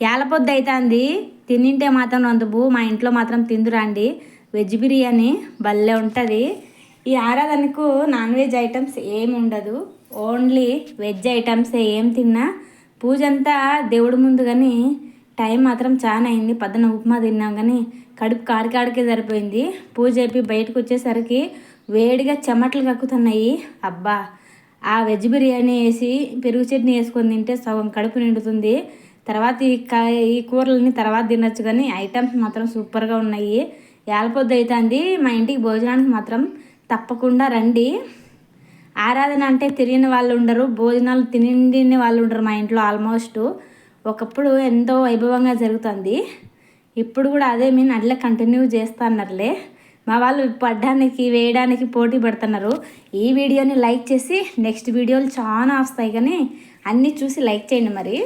ఏలపొద్దు అవుతుంది తినింటే మాత్రం నందుబు మా ఇంట్లో మాత్రం తిందురండి. వెజ్ బిర్యానీ భలే ఉంటుంది. ఈ ఆరాధనకు నాన్ వెజ్ ఐటమ్స్ ఏమి ఉండదు. ఓన్లీ వెజ్ ఐటమ్స్ ఏం తిన్నా పూజ అంతా దేవుడి ముందు కానీ టైం మాత్రం చాలా అయింది. పద్దన ఉప్మా తిన్నాం కానీ కడుపు కాడికాడికే సరిపోయింది. పూజ అయిపోయి బయటకు వచ్చేసరికి వేడిగా చెమటలు కక్కుతున్నాయి. అబ్బా! ఆ వెజ్ బిర్యానీ వేసి పెరుగు చట్నీ వేసుకొని తింటే సగం కడుపు నిండుతుంది. తర్వాత ఈ ఈ కూరలని తర్వాత తినొచ్చు కానీ ఐటమ్స్ మాత్రం సూపర్గా ఉన్నాయి. ఏలపొద్దు అవుతుంది మా ఇంటికి భోజనానికి మాత్రం తప్పకుండా రండి. ఆరాధన అంటే తిరిగిన వాళ్ళు ఉండరు. భోజనాలు తిని వాళ్ళు ఉండరు మా ఇంట్లో ఆల్మోస్ట్ ఒకప్పుడు ఎంతో వైభవంగా జరుగుతుంది. ఇప్పుడు కూడా అదే మీ అట్లా కంటిన్యూ చేస్తున్నట్లే మా వాళ్ళు పడ్డానికి వేయడానికి పోటీ పడుతున్నారు. ఈ వీడియోని లైక్ చేసి నెక్స్ట్ వీడియోలు చాలా వస్తాయి కానీ అన్నీ చూసి లైక్ చేయండి మరి.